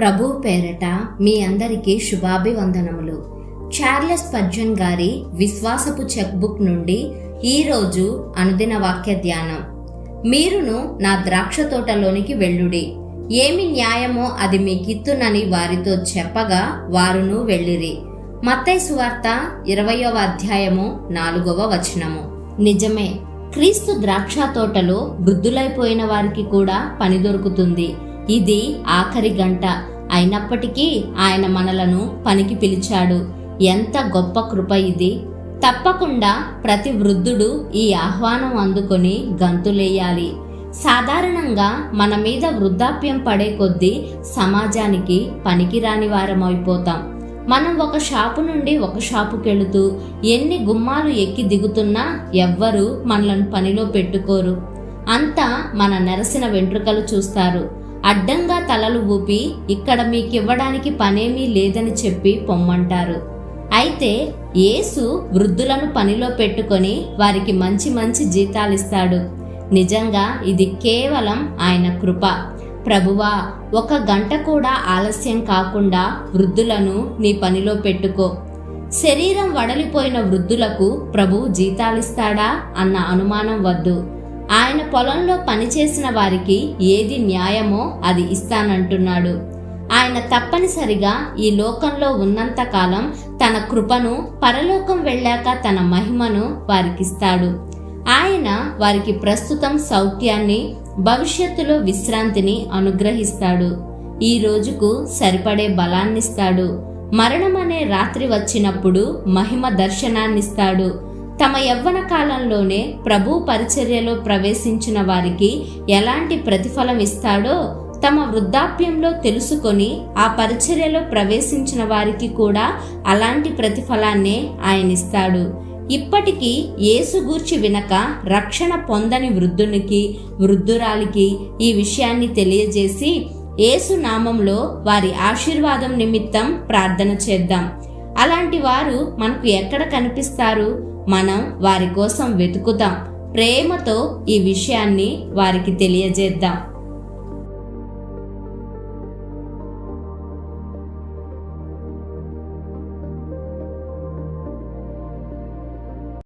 ప్రభు పేరట మీ అందరికీ శుభాభివందనములు. చార్లెస్ పర్జన్ గారి విశ్వాసపు చెక్ బుక్ నుండి ఈరోజు అనుదిన వాక్య ధ్యానం. మీరును నా ద్రాక్ష తోటలోనికి వెళ్ళుడి. ఏమి న్యాయమో అది మీకిత్తునని వారితో చెప్పగా వారును వెళ్ళిరి. మత్తయి సువార్త ఇరవయవ అధ్యాయము నాలుగవ వచనము. నిజమే క్రీస్తు ద్రాక్ష తోటలో వృద్ధులైపోయిన వారికి కూడా పని దొరుకుతుంది. ఇది ఆఖరి గంట. అయినప్పటికీ ఆయన మనలను పనికి పిలిచాడు. ఎంత గొప్ప కృప ఇది. తప్పకుండా ప్రతి వృద్ధుడు ఈ ఆహ్వానం అందుకొని గంతులేయాలి సాధారణంగా మన మీద వృద్ధాప్యం పడే కొద్దీ సమాజానికి పనికిరాని వారమైపోతాం మనం ఒక షాపు నుండి ఒక షాపుకెళుతూ ఎన్ని గుమ్మాలు ఎక్కి దిగుతున్నా ఎవ్వరూ మనలను పనిలో పెట్టుకోరు. అంతా మన నెరసిన వెంట్రుకలు చూస్తారు. అడ్డంగా తలలు ఊపి ఇక్కడ మీకివ్వడానికి పనేమీ లేదని చెప్పి పొమ్మంటారు. అయితే యేసు వృద్ధులను పనిలో పెట్టుకొని వారికి మంచి మంచి జీతాలిస్తాడు. నిజంగా ఇది కేవలం ఆయన కృప. ప్రభువా ఒక గంట కూడా ఆలస్యం కాకుండా వృద్ధులను నీ పనిలో పెట్టుకో. శరీరం వడలిపోయిన వృద్ధులకు ప్రభు జీతాలిస్తాడా? అన్న అనుమానం వద్దు. ఆయన పొలంలో పనిచేసిన వారికి ఏది న్యాయమో అది ఇస్తానంటున్నాడు. ఆయన తప్పనిసరిగా ఈ లోకంలో ఉన్నంతకాలం తన కృపను పరలోకం వెళ్ళాక తన మహిమను వారికిస్తాడు. ఆయన వారికి ప్రస్తుతం సౌఖ్యాన్ని భవిష్యత్తులో విశ్రాంతిని అనుగ్రహిస్తాడు. ఈ రోజుకు సరిపడే బలాన్నిస్తాడు. మరణం అనే రాత్రి వచ్చినప్పుడు మహిమ దర్శనాన్నిస్తాడు. తమ యవ్వన కాలంలోనే ప్రభు పరిచర్యలో ప్రవేశించిన వారికి ఎలాంటి ప్రతిఫలం ఇస్తాడో తమ వృద్ధాప్యంలో తెలుసుకొని ఆ పరిచర్యలో ప్రవేశించిన వారికి కూడా అలాంటి ప్రతిఫలాన్నే ఆయనిస్తాడు ఇప్పటికీ యేసు గూర్చి వినక రక్షణ పొందని వృద్ధునికి వృద్ధురాలికి ఈ విషయాన్ని తెలియజేసి యేసు నామంలో వారి ఆశీర్వాదం నిమిత్తం ప్రార్థన చేద్దాం. అలాంటి వారు మనకు ఎక్కడ కనిపిస్తారు? మనం వారి కోసం వెతుకుతాం ప్రేమతో ఈ విషయాన్ని వారికి తెలియజేద్దాం.